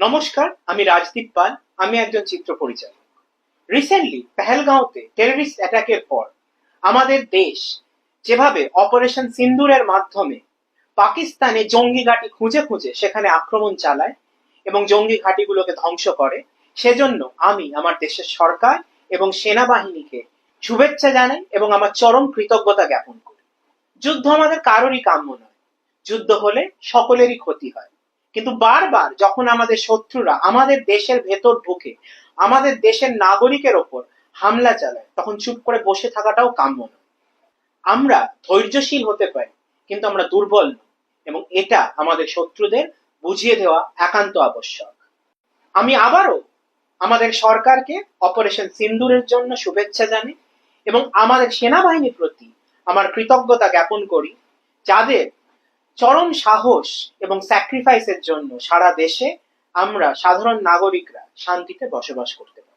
নমস্কার, আমি রাজদীপ পাল, আমি একজন চিত্র পরিচালক। রিসেন্টলি পেহেলগাঁওতে টেররিস্ট অ্যাটাকের পর আমাদের দেশ যেভাবে অপারেশন সিন্দুরের মাধ্যমে পাকিস্তানে জঙ্গি ঘাঁটি খুঁজে খুঁজে সেখানে আক্রমণ চালায় এবং জঙ্গি ঘাঁটিগুলোকে ধ্বংস করে, সেজন্য আমি আমার দেশের সরকার এবং সেনাবাহিনীকে শুভেচ্ছা জানাই এবং আমার চরম কৃতজ্ঞতা জ্ঞাপন করি। যুদ্ধ আমাদের কারোরই কাম্য নয়। যুদ্ধ হলে সকলেরই ক্ষতি হয়। কিন্তু বারবার যখন আমাদের শত্রুরা আমাদের দেশের ভেতর ঢুকে, আমাদের দেশের নাগরিকের ওপর হামলা চালায়, তখন চুপ করে বসে থাকাটাও কাম্য নয়। আমরা ধৈর্যশীল হতে পারি, কিন্তু আমরা দুর্বল এবং এটা আমাদের শত্রুদের বুঝিয়ে দেওয়া একান্ত আবশ্যক। আমি আবারও আমাদের সরকারকে অপারেশন সিন্দুরের জন্য শুভেচ্ছা জানি এবং আমাদের সেনাবাহিনীর প্রতি আমার কৃতজ্ঞতা জ্ঞাপন করি, যাদের চরম সাহস এবং স্যাক্রিফাইসের জন্য সারা দেশে আমরা সাধারণ নাগরিকরা শান্তিতে বসবাস করতে পারি।